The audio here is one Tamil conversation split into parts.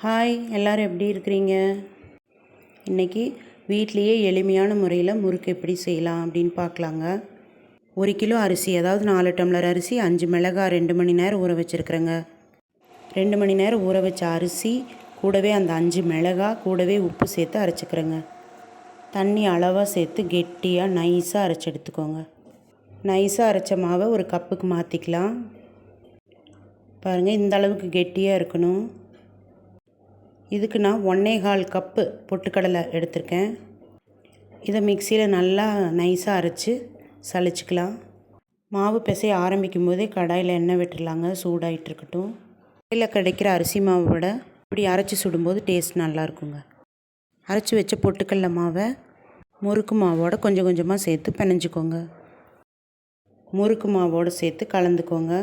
ஹாய் எல்லோரும் எப்படி இருக்கிறீங்க? இன்றைக்கி வீட்லேயே எளிமையான முறையில் முறுக்கு எப்படி செய்யலாம் அப்படின்னு பார்க்கலாங்க. ஒரு கிலோ அரிசி அதாவது நாலு டம்ளர் அரிசி அஞ்சு மிளகாய் ரெண்டு மணி நேரம் ஊற வச்சுருக்குறேங்க. ரெண்டு மணி நேரம் ஊற வச்ச அரிசி கூடவே அந்த அஞ்சு மிளகாய் கூடவே உப்பு சேர்த்து அரைச்சிக்கிறேங்க. தண்ணி அளவாக சேர்த்து கெட்டியாக நைஸாக அரைச்சி எடுத்துக்கோங்க. நைஸாக அரைச்ச மாவை ஒரு கப்புக்கு மாற்றிக்கலாம் பாருங்கள் இந்த அளவுக்கு கெட்டியாக இருக்கணும். இதுக்கு நான் ஒன்றே கால் கப்பு பொட்டுக்கடலை எடுத்திருக்கேன். இதை மிக்சியில் நல்லா நைஸாக அரைச்சி சளிச்சிக்கலாம். மாவு பிசைய ஆரம்பிக்கும் போதே கடாயில் எண்ணெய் விட்டுடலாங்க சூடாகிட்டு இருக்கட்டும். கடையில் கிடைக்கிற அரிசி மாவை விட இப்படி அரைச்சி சுடும்போது டேஸ்ட் நல்லா இருக்குங்க. அரைச்சி வச்ச பொட்டுக்கடல மாவை முறுக்கு மாவோட கொஞ்சம் கொஞ்சமாக சேர்த்து பிணைஞ்சிக்கோங்க. முறுக்கு மாவோடு சேர்த்து கலந்துக்கோங்க.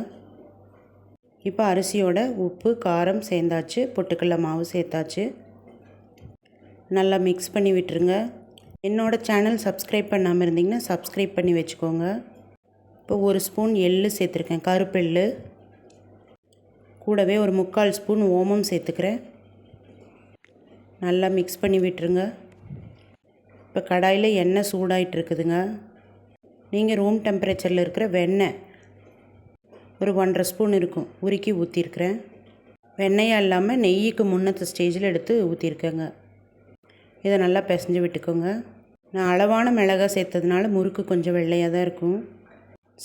இப்போ அரிசியோட உப்பு காரம் சேர்ந்தாச்சு. பொட்டுக்கடல மாவு சேர்த்தாச்சு. நல்லா மிக்ஸ் பண்ணி விட்டுருங்க. என்னோடய சேனல் சப்ஸ்கிரைப் பண்ணாமல் இருந்தீங்கன்னா சப்ஸ்கிரைப் பண்ணி வச்சுக்கோங்க. இப்போ ஒரு ஸ்பூன் எள்ளு சேர்த்துருக்கேன். கருப்பெள்ளு. கூடவே ஒரு முக்கால் ஸ்பூன் ஓமம் சேர்த்துக்கிறேன். நல்லா மிக்ஸ் பண்ணி விட்டுருங்க. இப்போ கடாயில் எண்ணெய் சூடாயிட்டு இருக்குதுங்க. நீங்கள் ரூம் டெம்பரேச்சரில் இருக்கிற வெண்ணெய் ஒரு ஒன்றரை ஸ்பூன் இருக்கும். உருக்கி ஊற்றிருக்கிறேன் வெண்ணெயாக இல்லாமல் நெய்யுக்கு முன்னத்த ஸ்டேஜில் எடுத்து ஊற்றிருக்கேங்க இதை நல்லா பிசைஞ்சு விட்டுக்கோங்க. நான் அளவான மிளகாய் சேர்த்ததுனால முறுக்கு கொஞ்சம் வெள்ளையாக தான் இருக்கும்.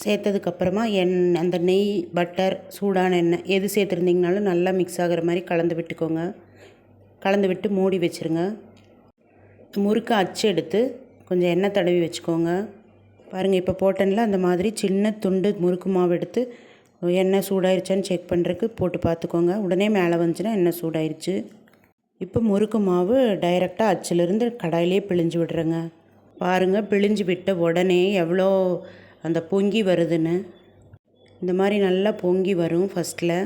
சேர்த்ததுக்கப்புறமா எண் அந்த நெய் பட்டர் சூடான எண்ணெய் எது சேர்த்துருந்தீங்கனாலும் நல்லா மிக்ஸ் ஆகிற மாதிரி கலந்து விட்டுக்கோங்க. கலந்து விட்டு மூடி வச்சுருங்க. முறுக்கு அச்சு எடுத்து கொஞ்சம் எண்ணெய் தடவி வச்சுக்கோங்க. பாருங்கள் இப்போ போட்டனில் அந்த மாதிரி சின்ன துண்டு முறுக்கு மாவு எடுத்து எண்ணெய் சூடாயிருச்சான்னு செக் பண்ணுறதுக்கு போட்டு பார்த்துக்கோங்க. உடனே மேலே வந்துச்சுன்னா எண்ணெய் சூடாயிருச்சு. இப்போ முறுக்கு மாவு டைரெக்டாக அச்சிலிருந்து கடாயிலே பிழிஞ்சு விடுறேங்க. பாருங்கள் பிழிஞ்சு விட்ட உடனே எவ்வளோ அந்த பொங்கி வருதுன்னு. இந்த மாதிரி நல்லா பொங்கி வரும் ஃபஸ்ட்டில்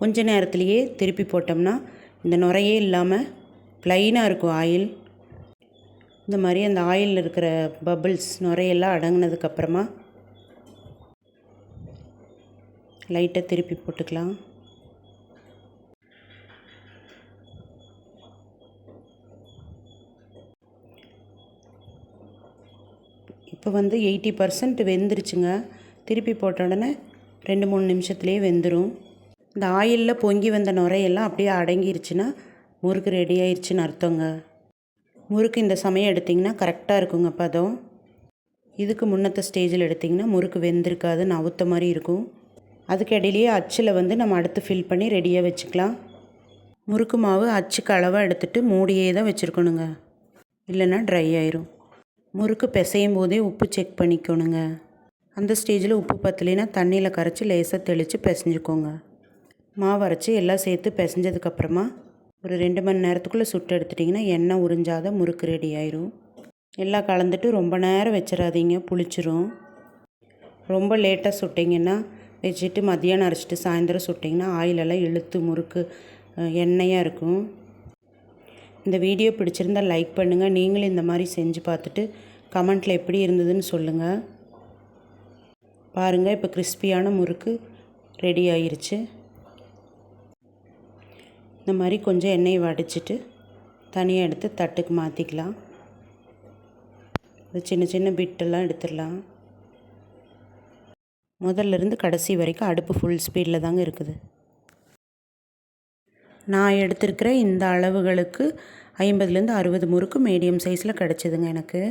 கொஞ்ச நேரத்துலையே திருப்பி போட்டோம்னா இந்த நுரையே இல்லாமல் ப்ளைனாக இருக்கும் ஆயில் இந்த மாதிரி அந்த ஆயிலில் இருக்கிற பபிள்ஸ் நுரையெல்லாம் அடங்கினதுக்கப்புறமா லைட்டாக திருப்பி போட்டுக்கலாம். இப்போ வந்து எயிட்டி பர்சன்ட் வெந்துருச்சுங்க. திருப்பி போட்ட உடனே ரெண்டு மூணு நிமிஷத்துலேயே வெந்துடும் இந்த ஆயிலில் பொங்கி வந்த நுரையெல்லாம் அப்படியே அடங்கிருச்சுன்னா முறுக்கு ரெடி ஆயிடுச்சுன்னு அர்த்தங்க. முறுக்கு இந்த சமயம் எடுத்திங்கன்னா கரெக்டாக இருக்குங்க பதம். இதுக்கு முன்னத்த ஸ்டேஜில் எடுத்திங்கன்னா முறுக்கு வெந்திருக்காது நவுத்த மாதிரி இருக்கும். அதுக்கடையிலேயே அச்சில் வந்து நம்ம அடுத்து ஃபில் பண்ணி ரெடியாக வச்சுக்கலாம். முறுக்கு மாவு அச்சுக்கு அளவாக எடுத்துகிட்டு மூடியே தான் வச்சுருக்கணுங்க. இல்லைன்னா ட்ரை ஆயிரும். முறுக்கு பிசையும் போதே உப்பு செக் பண்ணிக்கணுங்க. அந்த ஸ்டேஜில் உப்பு பத்தலைன்னா தண்ணியில் கரைச்சி லேசாக தெளித்து பிசைஞ்சுக்கோங்க. மாவு அரைச்சி எல்லாம் சேர்த்து பிசைஞ்சதுக்கப்புறமா ஒரு ரெண்டு மணி நேரத்துக்குள்ளே சுட்டு எடுத்துட்டிங்கன்னா எண்ணெய் உறிஞ்சாத முறுக்கு ரெடி ஆயிரும். எல்லாம் கலந்துட்டு ரொம்ப நேரம் வச்சிடாதீங்க புளிச்சிரும். ரொம்ப லேட்டாக சுட்டிங்கன்னா வச்சுட்டு மதியானம் அரைச்சிட்டு சாயந்தரம் சுட்டிங்கன்னா ஆயிலெல்லாம் இழுத்து முறுக்கு எண்ணெயாக இருக்கும். இந்த வீடியோ பிடிச்சிருந்தால் லைக் பண்ணுங்கள் நீங்களும் இந்த மாதிரி செஞ்சு பார்த்துட்டு கமெண்ட்டில் எப்படி இருந்ததுன்னு சொல்லுங்கள் பாருங்கள் இப்போ கிறிஸ்பியான முறுக்கு ரெடி ஆயிருச்சு. இந்த மாதிரி கொஞ்சம் எண்ணெயை வடிச்சிட்டு தனியாக எடுத்து தட்டுக்கு மாற்றிக்கலாம் சின்ன சின்ன பிட்டெல்லாம் எடுத்துடலாம். முதல்ல இருந்து கடைசி வரைக்கும் அடுப்பு ஃபுல் ஸ்பீடில் தாங்க இருக்குது. நான் எடுத்திருக்கிற இந்த அளவுகளுக்கு ஐம்பதுலேருந்து அறுபது முறுக்கு மீடியம் சைஸில் கிடச்சிதுங்க எனக்கு.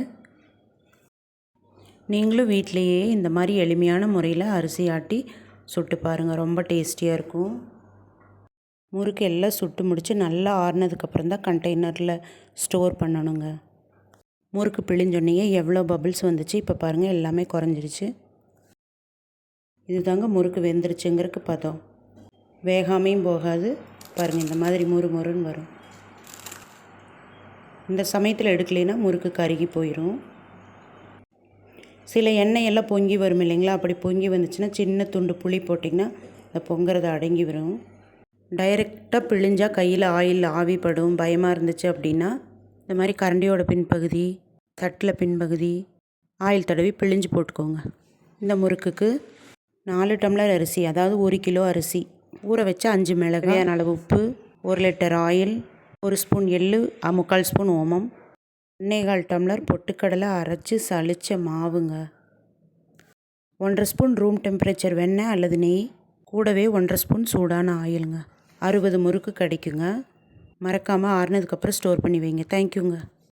நீங்களும் வீட்டிலையே இந்த மாதிரி எளிமையான முறையில் அரிசி ஆட்டி சுட்டு பாருங்கள் ரொம்ப டேஸ்டியாக இருக்கும். முறுக்கு எல்லாம் சுட்டு முடித்து நல்லா ஆறுனதுக்கப்புறம் தான் கண்டெய்னரில் ஸ்டோர் பண்ணணுங்க. முறுக்கு பிழிஞ்சொன்னையே எவ்வளோ பபிள்ஸ் வந்துச்சு இப்போ பாருங்கள் எல்லாமே குறைஞ்சிருச்சு. இது தாங்க முறுக்கு வெந்துருச்சுங்கிறதுக்கு பதம். வேகாமையும் போகாது. பாருங்கள் இந்த மாதிரி முறு முறுன்னு வரும். இந்த சமயத்தில் எடுக்கலைன்னா முறுக்கு கருகி போயிடும் சில எண்ணெய் எல்லாம் பொங்கி வரும் இல்லைங்களா? அப்படி பொங்கி வந்துச்சுன்னா சின்ன துண்டு புளி போட்டிங்கன்னா இந்த பொங்குறது அடங்கி வரும். டைரெக்டாக பிழிஞ்சால் கையில் ஆயில் ஆவிப்படும் பயமாக இருந்துச்சு அப்படின்னா இந்த மாதிரி கரண்டியோட பின்பகுதி தட்டில் பின்பகுதி ஆயில் தடவி பிழிஞ்சு போட்டுக்கோங்க. இந்த முறுக்குக்கு நாலு டம்ளர் அரிசி அதாவது ஒரு கிலோ அரிசி. ஊற வச்ச அஞ்சு மிளகாயான அளவு உப்பு ஒரு லிட்டர் ஆயில் ஒரு ஸ்பூன் எள்ளு முக்கால் ஸ்பூன் ஓமம் ஒன்னேகால் டம்ளர் பொட்டுக்கடலை அரைச்சி சளிச்ச மாவுங்க. ஒன்றரை ஸ்பூன் ரூம் டெம்பரேச்சர் வெண்ணெய் அல்லது நெய் கூடவே ஒன்றரை ஸ்பூன் சூடான ஆயிலுங்க. அறுபது முறுக்கு கிடைக்குங்க. மறக்காமல் ஆறுனதுக்கப்புறம் ஸ்டோர் பண்ணி வைங்க. தேங்க்யூங்க